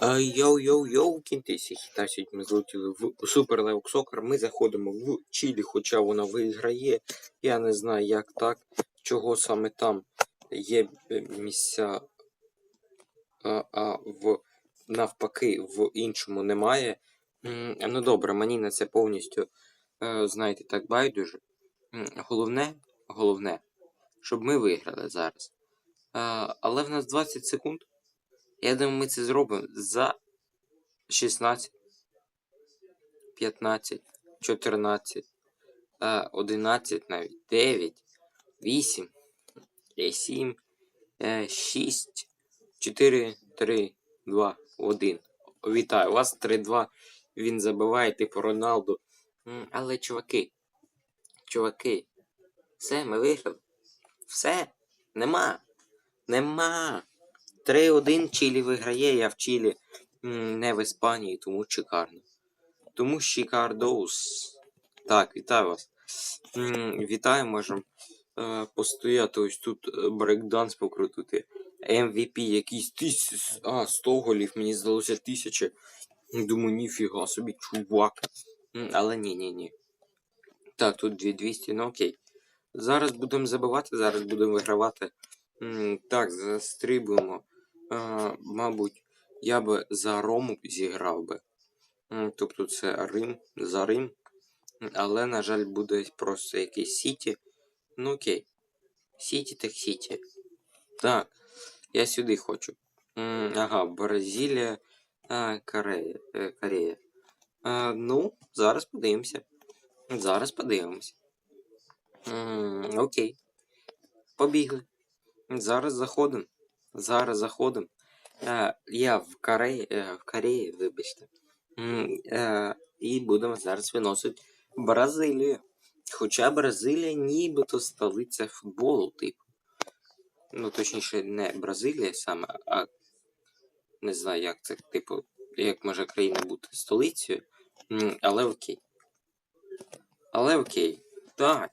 Йоу-йоу-йоу, кінтисі, хіта сьогодні ми злетіли в Super League Soccer. Ми заходимо в Чилі, хоча вона виграє. Я не знаю, як так, чого саме там є е, місця, а, а в навпаки в іншому немає. Ну добре, мені на це повністю, е, знаєте, так байдуже. Головне, головне, щоб ми виграли зараз. Але в нас 20 секунд. Я думаю, ми це зробимо за 16, 15, 14, а, 11 навіть, 9, 8, 7, 6, 4, 3, 2, 1. Вітаю вас, 3-2. Він забиває, типу Роналду. Але, чуваки, чуваки, все, ми виграли. Все, нема. Нема. 3-1 Чилі виграє, я в Чилі, не в Іспанії, тому шикарно. Тому Шикардоус. Так, вітаю вас. Вітаю, можемо е, постояти ось тут е, брейкданс покрутити. MVP якийсь тисяч. А, 100 голів, мені здалося тисяча. Думаю, ніфіга собі, чувак. Але ні, ні, ні. Так, тут 2200, ну окей. Зараз будемо забивати, зараз будемо вигравати. Так, застрибуємо. А, мабуть, я би за Рому зіграв би. Тобто це Рим, за Рим. Але, на жаль, буде просто якийсь Сіті. Ну окей. Сіті так Сіті. Так, я сюди хочу. Ага, Бразилія, Корея. е, Корея. А, ну, зараз подивимося. Зараз подивимося. Окей. Побігли. Зараз заходимо. Зараз заходимо. Е, я в Кореї, е, в Кореї, вибачте. Е, і будемо зараз виносити Бразилію. Хоча Бразилія нібито столиця футболу, типу. Ну, точніше, не Бразилія саме, а не знаю, як це, типу, як може країна бути столицею. Але окей. Але окей. Так.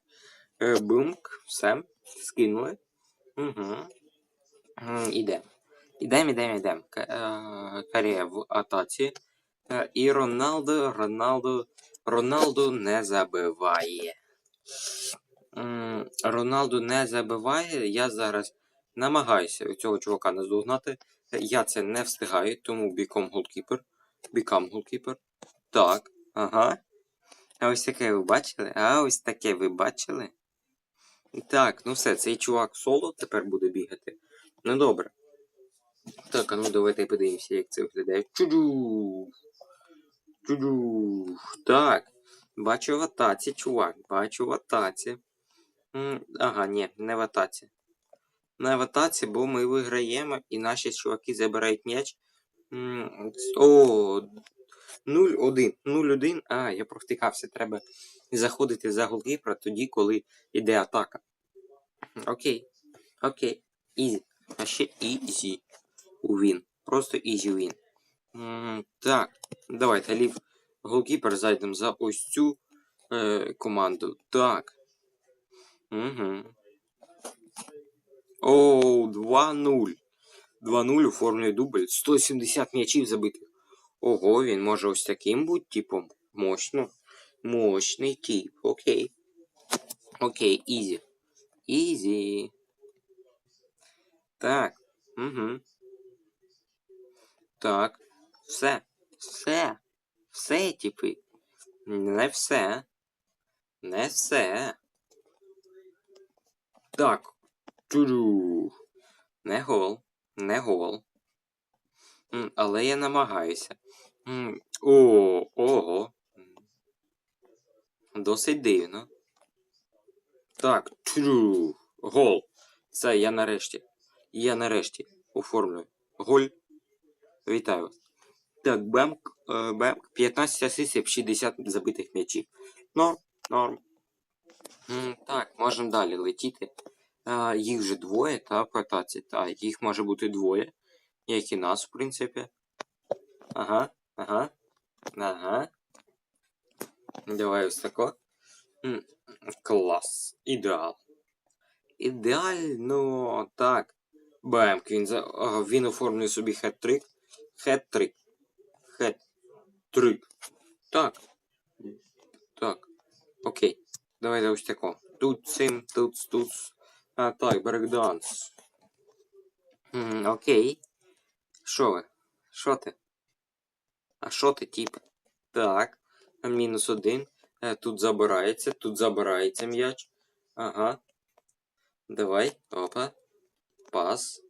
Бумк, все. Скинули. Угу. Ідемо. Ідемо, ідемо, ідемо. Корея в атаці. Е, І Роналдо, Роналдо, Роналдо не забиває. Роналду не забиває. Я зараз намагаюся цього чувака наздогнати. Я це не встигаю, тому become goalkeeper. Become goalkeeper. Так, ага. А ось таке ви бачили? А ось таке ви бачили? Так, ну все, цей чувак соло тепер буде бігати. Ну добре. Так, а ну давайте подивимося, як це виглядає. Чуду. Чуду. Так. Бачу в атаці, чувак. Бачу в атаці. Ага, ні, не в атаці. Не в атаці, бо ми виграємо і наші чуваки забирають м'яч. О, 0-1. 0-1. А, я провтикався. Треба заходити за голкіпера тоді, коли йде атака. Окей. Окей. Ізі. А ще ізі. Уін. Просто ізі уін. М, Так, давайте лів голкіпер зайдемо за ось цю е, команду. Так. Угу. Оу, 2-0. 2-0 оформлює дубль. 170 м'ячів забитих. Ого, він може ось таким бути типом. Мощно. Мощний тип. Окей. Окей, ізі. Ізі. Так. Угу. Так. Все. Все. Все, типи. Не все. Не все. Так. Чуду. Не гол. Не гол. Але я намагаюся. О, ого. Досить дивно. Так, чуду. Гол. Це я нарешті. Я нарешті оформлюю. Голь. Вітаю вас. Так, Бемк, е, Бемк, 15 асистів, 60 забитих м'ячів. Норм, норм. Так, можемо далі летіти. А, їх вже двоє, та кататься. Так, їх може бути двоє. Як і нас, в принципі. Ага, ага. Ага. Давай ось тако. Клас. Ідеал. Ідеально. Так. Бемк, він, він оформлює собі хет-трик. Хет-трик. Хет-трик. Так. Так. Окей. Давайте ось тако. Тут цим, тут, тут. А, так, брейкданс. М, Окей. Що ви? Що ти? А що ти, тип? Так. Мінус один. Е, Тут забирається, тут забирається м'яч. Ага. Давай. Опа. Пас.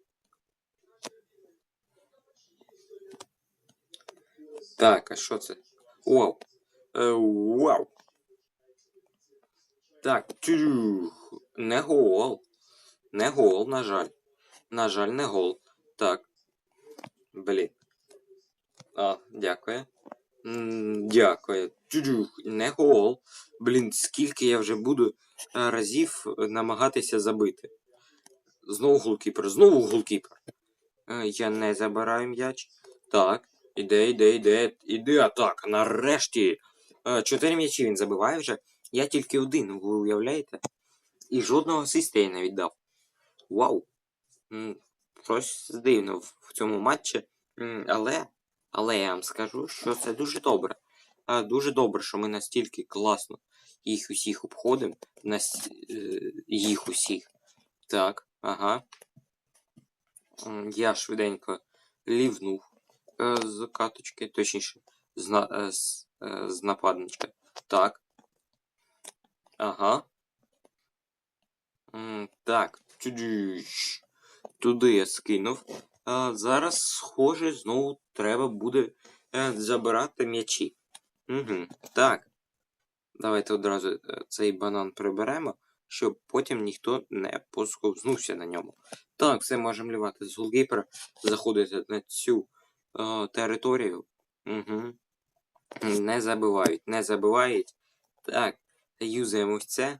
Так, а що це? Вау. Е, вау. Так, тюрюх. Не гол. Не гол, на жаль. На жаль, не гол. Так. Блін. А, дякую. М, Дякую. Тюрюх. Не гол. Блін, скільки я вже буду разів намагатися забити. Знову голкіпер, знову голкіпер. Е, Я не забираю м'яч. Так. Іде, іде, іде, іде атака. Нарешті. Е, Чотири м'ячі він забиває вже. Я тільки один, ви уявляєте? І жодного асиста я не віддав. Вау. Щось дивно в цьому матчі. Але, але я вам скажу, що це дуже добре. Дуже добре, що ми настільки класно їх усіх обходимо. Е, їх усіх. Так, ага. Я швиденько лівнув е, з каточки, точніше, з, на, е, з, е, з нападничка. Так. Ага. Так. Туди я скинув. Зараз, схоже, знову треба буде забирати м'ячі. Угу. Так. Давайте одразу цей банан приберемо, щоб потім ніхто не посковзнувся на ньому. Так, все можемо лівати з голкіпера, заходити на цю е, територію. Угу. Не забивають, не забивають. Так, юзаємо це.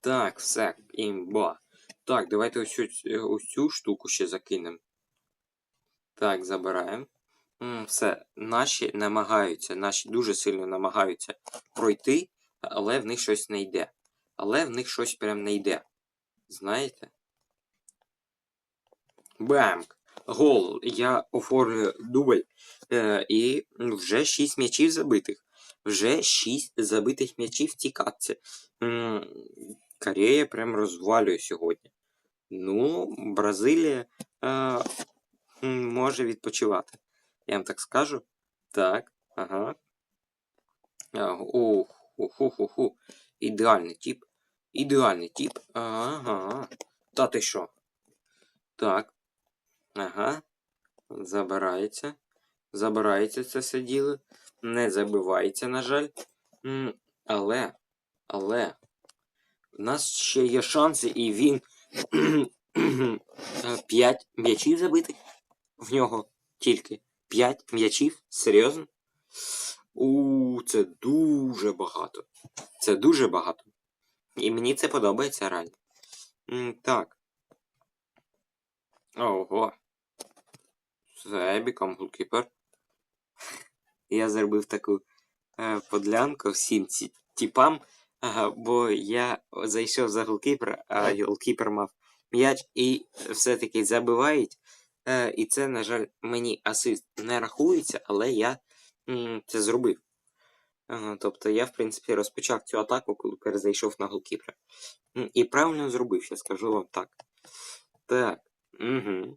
Так, все, імба. Так, давайте ось, е, ось цю штуку ще закинемо. Так, забираємо. Все, наші намагаються, наші дуже сильно намагаються пройти, але в них щось не йде. Але в них щось прям не йде. Знаєте? Бамк! Гол! Я оформлюю дубль. Е, і вже 6 м'ячів забитих. Вже 6 забитих м'ячів в катці. Корея прям розвалює сьогодні. Ну, Бразилія е, може відпочивати. Я вам так скажу. Так, ага. Ох, ху-ху-ху. Ідеальний тип. Ідеальний тип. Ага. Та ти що? Так. Ага. Забирається. Забирається це все діло. Не забивається, на жаль. Але, але. В нас ще є шанси, і він. 5 м'ячів забитих в нього тільки. 5 м'ячів? Серйозно? У, це дуже багато. Це дуже багато. І мені це подобається реально. Так. Ого. Це біком голкіпер. Я зробив таку е, подлянку всім ці тіпам, ага, бо я зайшов за голкіпер, а голкіпер мав м'яч і все-таки забивають. Е, і це, на жаль, мені асист не рахується, але я м, це зробив. Тобто я, в принципі, розпочав цю атаку, коли перезайшов на голкіпера. І правильно зробив, я скажу вам так. Так. Угу.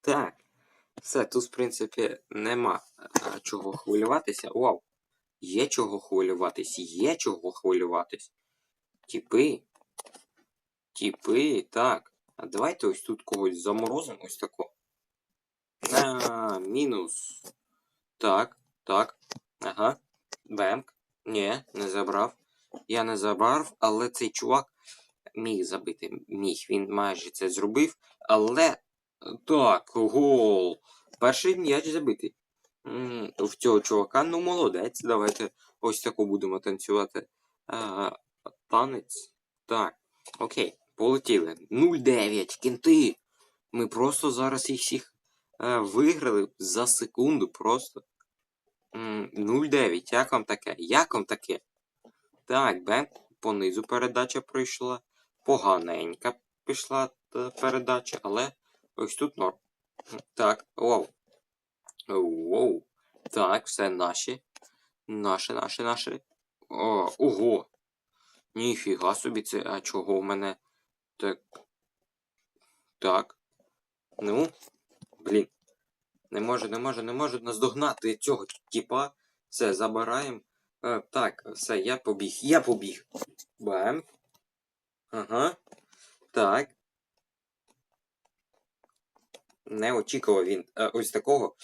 Так. Все, тут, в принципі, нема а, чого хвилюватися. Вау! Є чого хвилюватись, є чого хвилюватись. Тіпи. Тіпи, так. А давайте ось тут когось заморозимо ось тако. На, мінус. Так, так. Ага. Бемк. Ні, не забрав. Я не забрав, але цей чувак міг забити. Міг. Він майже це зробив. Але. Так, гол. Перший м'яч забитий. В цього чувака, ну молодець. Давайте ось таку будемо танцювати. А, танець. Так. Окей, полетіли. 0-9, кінти. Ми просто зараз їх всіх е, виграли за секунду просто. М, 0-9. Як вам таке? Як вам таке? Так, Бен, понизу передача пройшла. Поганенька пішла е, передача, але ось тут норм. Так, оу. Оу. Так, все наші. Наші, наші, наші. О, ого. Ніфіга собі це. А чого в мене так. Так. Ну. Блін. Не можу, не можу, не можу наздогнати цього типа. Все, забираємо. Е, так, все, я побіг. Я побіг. Бам. Ага. Так. Не очікував він е, ось такого.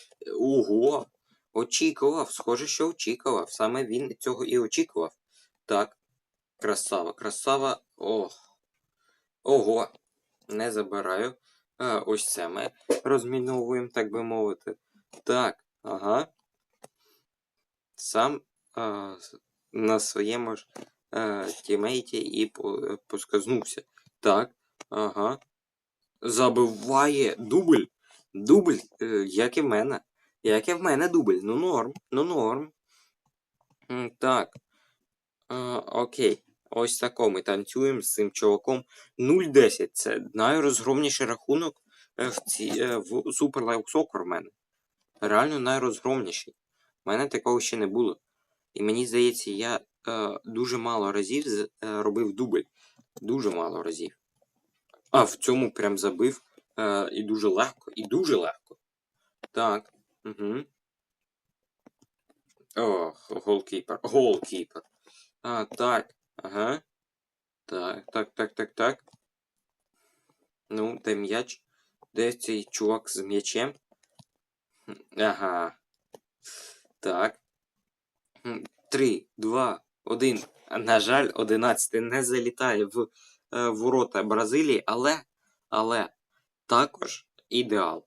Ого! Очікував, схоже, що очікував. Саме він цього і очікував. Так. Красава, красава. Ох. Ого. Не забираю. А, ось це ми розміновуємо, так би мовити. Так, ага. Сам а, на своєму ж а, тімейті і по- посказнувся. Так, ага. Забиває дубль. Дубль, е, як і в мене. Як і в мене дубль. Ну норм, ну норм. Так. А, окей. Ось тако ми танцюємо з цим чуваком. 0-10. Це найрозгромніший рахунок е, в, ці, е, в Super Live Soccer в мене. Реально найрозгромніший. У мене такого ще не було. І мені здається, я е, дуже мало разів з- е, робив дубль. Дуже мало разів. А в цьому прям забив. Е, і дуже легко. І дуже легко. Так. Угу. Ох, голкіпер. Голкіпер. А, так. Ага. Так, так, так, так, так. Ну, де м'яч? Де цей чувак з м'ячем? Ага. Так. Три, два, один. На жаль, 11 не залітає в е, ворота Бразилії, але, але також ідеал.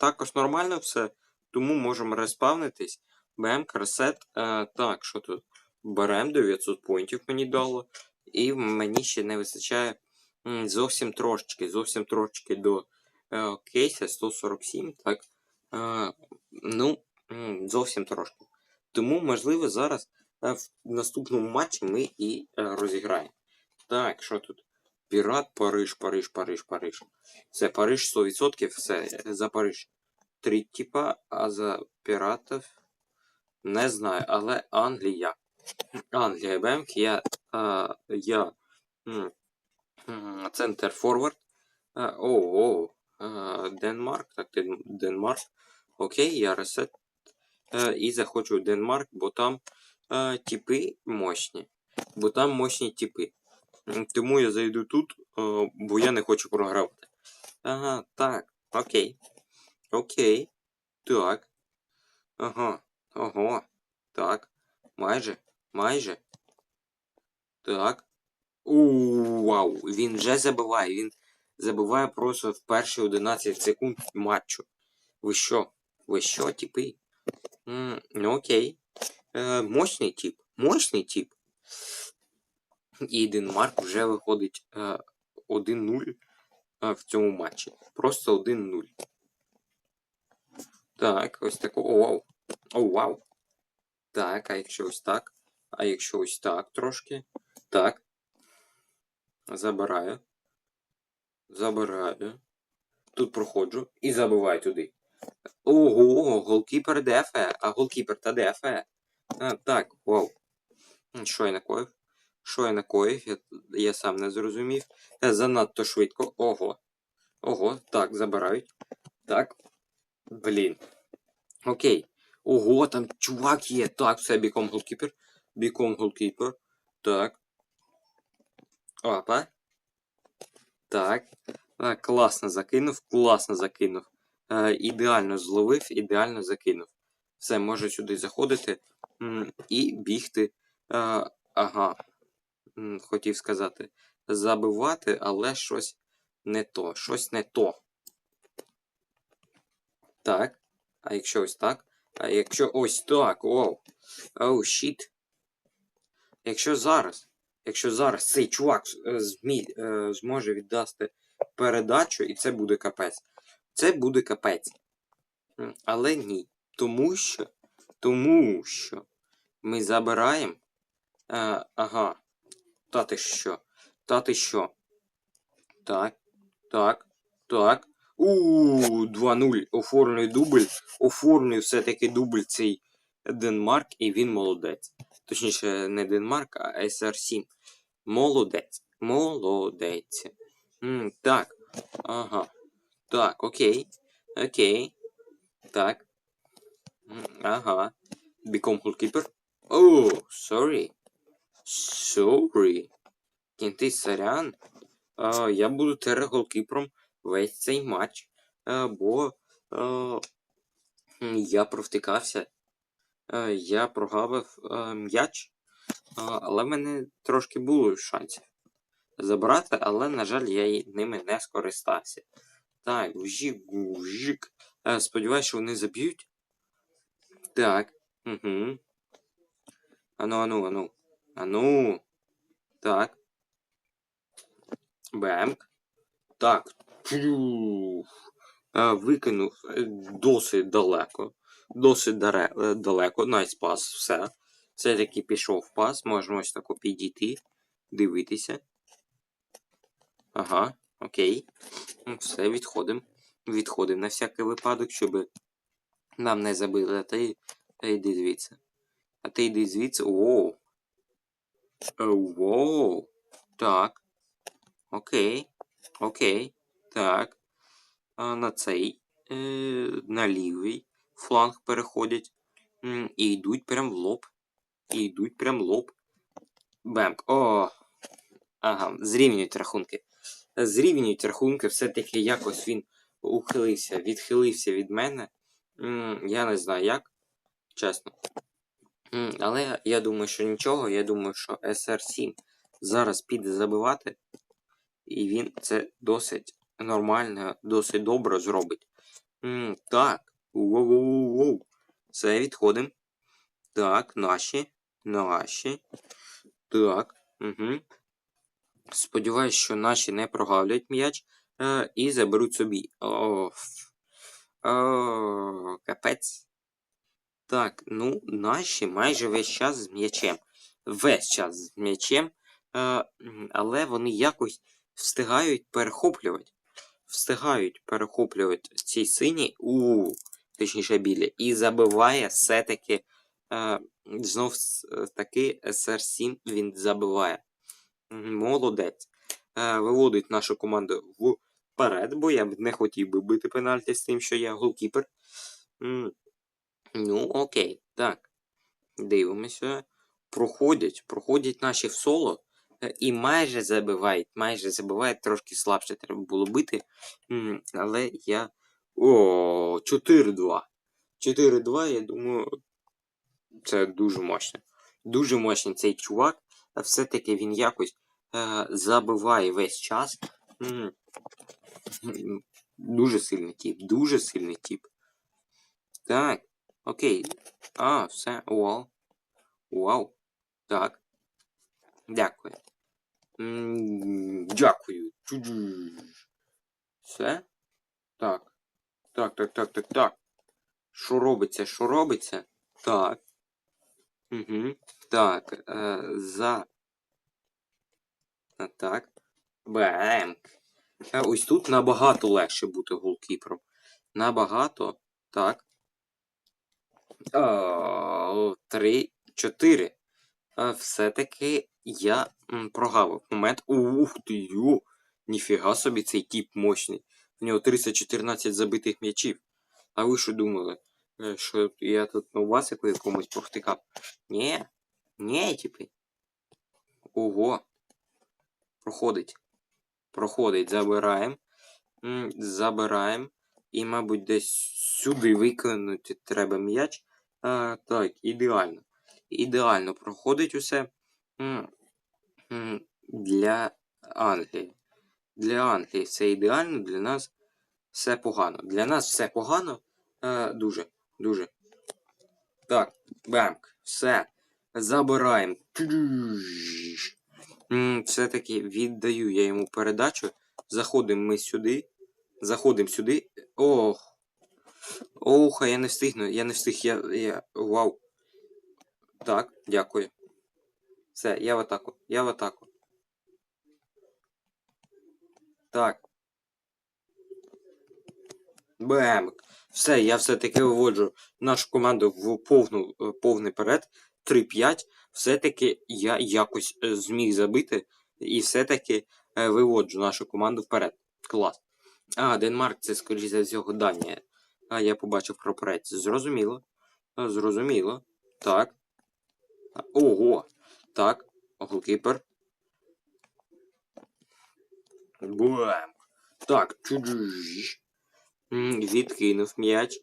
Також нормально все, тому можемо респавнитись. Бем, красет. Е, так, що тут? Берем 900 поінтів мені дало. І мені ще не вистачає зовсім трошечки, зовсім трошечки до е, кейса 147, так. Е, ну, зовсім трошки. Тому, можливо, зараз е, в наступному матчі ми і е, розіграємо. Так, що тут? Пірат, Париж, Париж, Париж, Париж. Це Париж 100%, все, за Париж. Три типа, а за піратів не знаю, але Англія. Англія Бемк, я, а, я м, м, центр форвард. А, О, о, Денмарк, так, Денмарк. Окей, я ресет. Е, і заходжу в Денмарк, бо там е, типи мощні. Бо там мощні типи. Тому я зайду тут, е, бо я не хочу програвати. Ага, так, окей. Окей. Так. Ага. Ого. Так. Майже. Майже. Так. Вау. Він вже забиває. Він забиває просто в перші 11 секунд матчу. Ви що? Ви що, типи? М, ну окей. Е, мощний тип. Мощний тип. І Денмарк вже виходить е, 1-0 е, в цьому матчі. Просто 1-0. Так, ось тако. О, вау. О, вау. Так, а якщо ось так? А якщо ось так трошки? Так. Забираю. Забираю. Тут проходжу і забиваю туди. Ого, голкіпер дефе, а голкіпер та дефе. А, так, вау. Що я накоїв? Що я накоїв? Я, я сам не зрозумів. Е, Занадто швидко. Ого. Ого, так, забирають. Так. Блін. Окей. Ого, там чувак є. Так, все, біком голкіпер. Біком голкіпер. Так. Опа. Так. А, класно закинув, класно закинув. Е, ідеально зловив, ідеально закинув. Все, може сюди заходити і бігти. Е, ага. Хотів сказати. Забивати, але щось не то. Щось не то. Так. А якщо ось так? А якщо ось так, оу. Оу, щіт. Якщо зараз, якщо зараз цей чувак е, е, зможе віддасти передачу, і це буде капець. Це буде капець. Але ні. Тому що. Тому що ми забираємо. Е, ага. Та ти що? Та ти що? Так. Так. Так. У 2-0. Оформлюю дубль. Оформлюю все-таки дубль цей Денмарк, і він молодець. Точніше, не Денмарк, а SR7. Молодець. Молодець. М, так. Ага. Так, окей. Окей. Так. Ага. Become goalkeeper. О, sorry. Sorry. Кінти сорян. А, я буду тереголкіпром весь цей матч. А, бо а, я провтикався. А, я прогавив а, м'яч. А, але в мене трошки було шансів забрати, але, на жаль, я ними не скористався. Так, вжик. Е, Сподіваюсь, що вони заб'ють. Так. Угу. Ану, ану, ану. Ану. Так. Бемк. Так. Е, Викинув е, досить далеко. Досить е, далеко. Найс пас, все. Все-таки пішов пас. Можемо ось тако підійти, дивитися. Ага, окей. Ну, Все, відходимо. Відходимо на всякий випадок, щоб нам не забили. А ти, та йди звідси. А ти йди звідси. Воу. Е, Воу. Так. Окей. Окей. Так. А на цей. Е, на лівий фланг переходять. І йдуть прям в лоб. І йдуть прям в лоб. Бемк. О. Ага, зрівнюють рахунки. Зрівнюють рахунки, все-таки якось він ухилився, відхилився від мене. Я не знаю як, чесно. Але я думаю, що нічого. Я думаю, що SR7 зараз піде забивати, і він це досить нормально, досить добре зробить. Так. Воу-воу-воу. Все, відходимо. Так, наші. Наші. Так. Угу. Сподіваюсь, що наші не прогавлять м'яч е, і заберуть собі. О, о, капець. Так, ну, наші майже весь час з м'ячем. Весь час з м'ячем. Е, але вони якось встигають перехоплювати. Встигають перехоплювати ці сині, у, точніше білі, і забиває все-таки. Е, знов е, таки SR7 він забиває. Молодець. Е, Виводить нашу команду вперед, бо я б не хотів би бити пенальті з тим, що я голкіпер. Ну, окей, так. Дивимося. Проходять, проходять наші в соло. е, І майже забивають, майже забивають, трошки слабше треба було бити. Але я. О, 4-2. 4-2, я думаю, це дуже мощно. Дуже мощний цей чувак. а Все-таки він якось е, забиває весь час. Дуже сильний тіп, дуже сильний тіп. Так, окей. А, все, вау. Вау. Так. Дякую. Дякую. Все? Так. Так, так, так, так, так. Що робиться? Що робиться? Так. Угу. Так. Е, за. А, Так. Бемк. Е, Ось тут набагато легше бути голкіпером. Набагато. Так. О, Три, чотири. Е, Все-таки я прогавив момент. Ух ти йо! Ніфіга собі цей тіп мощний. В нього 314 забитих м'ячів. А ви що думали? Е, Що я тут на вас яку- якомусь провтикав? Ні. Ні, типи. Ого. Проходить. Проходить. Забираємо. Забираємо. І, мабуть, десь сюди викинути треба м'яч. А, так, ідеально. Ідеально проходить усе. Для Англії. Для Англії все ідеально, для нас все погано. Для нас все погано. Е, дуже, дуже. Так, бемк. Все. Забираємо. Все-таки віддаю я йому передачу. Заходимо ми сюди. Заходимо сюди. Ох. Ох, я не встигну. Я не встиг. Я. я... Вау. Так, дякую. Все, я в атаку. Я в атаку. Так. Бем. Все, я все-таки виводжу нашу команду в повну, е, повний перед. 3-5. Все-таки я якось е, зміг забити. І все-таки е, виводжу нашу команду вперед. Клас. А, Денмарк це, скоріше за всього, Данія. А, я побачив прапорець. Зрозуміло. Зрозуміло. Так. Ого. Так. Голкіпер. Бем. Так. Відкинув м'яч.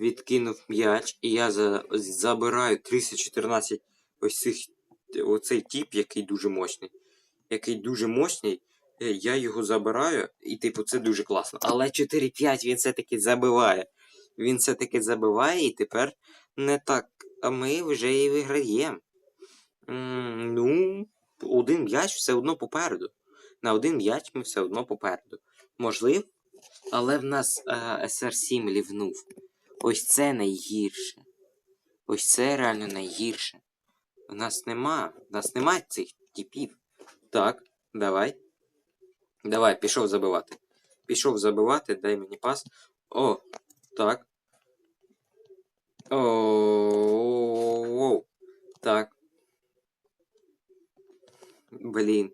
Відкинув м'яч. І я за, забираю 314 ось цих. Оцей тип, який дуже мощний. Який дуже мощний. Е, Я його забираю, і типу це дуже класно. Але 4-5 він все-таки забиває. Він все-таки забиває, і тепер не так. А ми вже і виграємо. Ну, один м'яч все одно попереду. На один м'яч ми все одно попереду. Можливо, але в нас е, SR7 лівнув. Ось це найгірше. Ось це реально найгірше. В нас нема. В нас нема цих типів. Так, давай. Давай, пішов забивати. Пішов забивати, дай мені пас. О, так. О, так. Блін.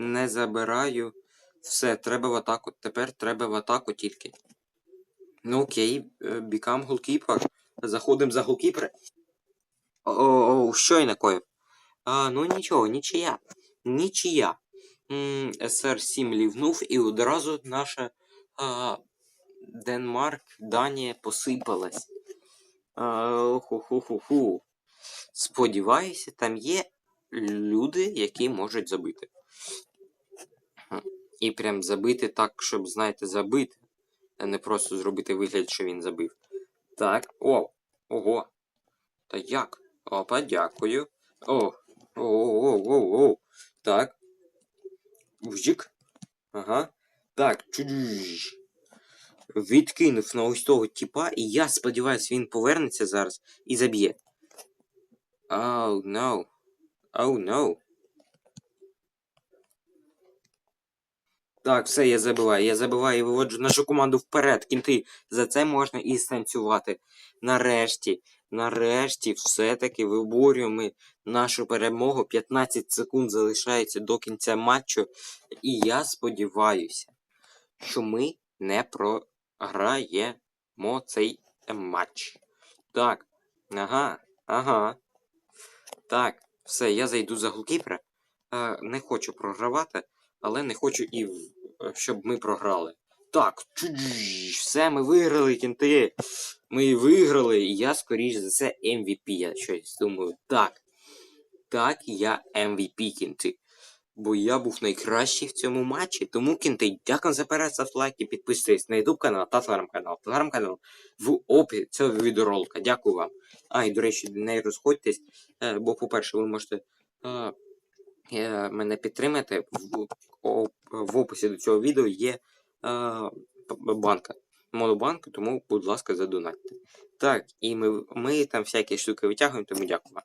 Не забираю. Все, треба в атаку. Тепер треба в атаку тільки. Ну окей, е, бікам голкіпер. Заходимо за голкіпера. О, що я накоїв? А, ну нічого, нічия. Нічия. СР-7 лівнув і одразу наша а, Денмарк, Данія посипалась. А, ху-ху-ху-ху. Сподіваюся, там є люди, які можуть забити. І прям забити так, щоб, знаєте, забити, а не просто зробити вигляд, що він забив. Так, о, ого. Та як? Опа, дякую. О, о, о, о, о. Так. Вжик. Ага. Так, чудж. Відкинув на ось того типа, і я сподіваюся, він повернеться зараз і заб'є. Oh, no. Oh, no. Так, все, я забиваю. Я забиваю і виводжу нашу команду вперед. Кінти. За це можна і станцювати. Нарешті, нарешті, все-таки виборюємо нашу перемогу. 15 секунд залишається до кінця матчу. І я сподіваюся, що ми не програємо цей матч. Так, ага, ага. Так, все, я зайду за голкіпера. Е, не хочу програвати, але не хочу і щоб ми програли. Так, все, ми виграли, кінти. Ми виграли, і я, скоріш за це, MVP, я щось думаю. Так. Так, я MVP, кінти. Бо я був найкращий в цьому матчі. Тому, кінти, дякую за перегляд, ставте лайки, підписуйтесь на YouTube канал та телеграм-канал. Телеграм-канал в описі цього відеоролика. Дякую вам. А, і до речі, не розходьтесь, е, бо, по-перше, ви можете е, е, мене підтримати. В, описі до цього відео є е, банка. Монобанк, тому, будь ласка, задонатьте. Так, і ми, ми там всякі штуки витягуємо, тому дякую.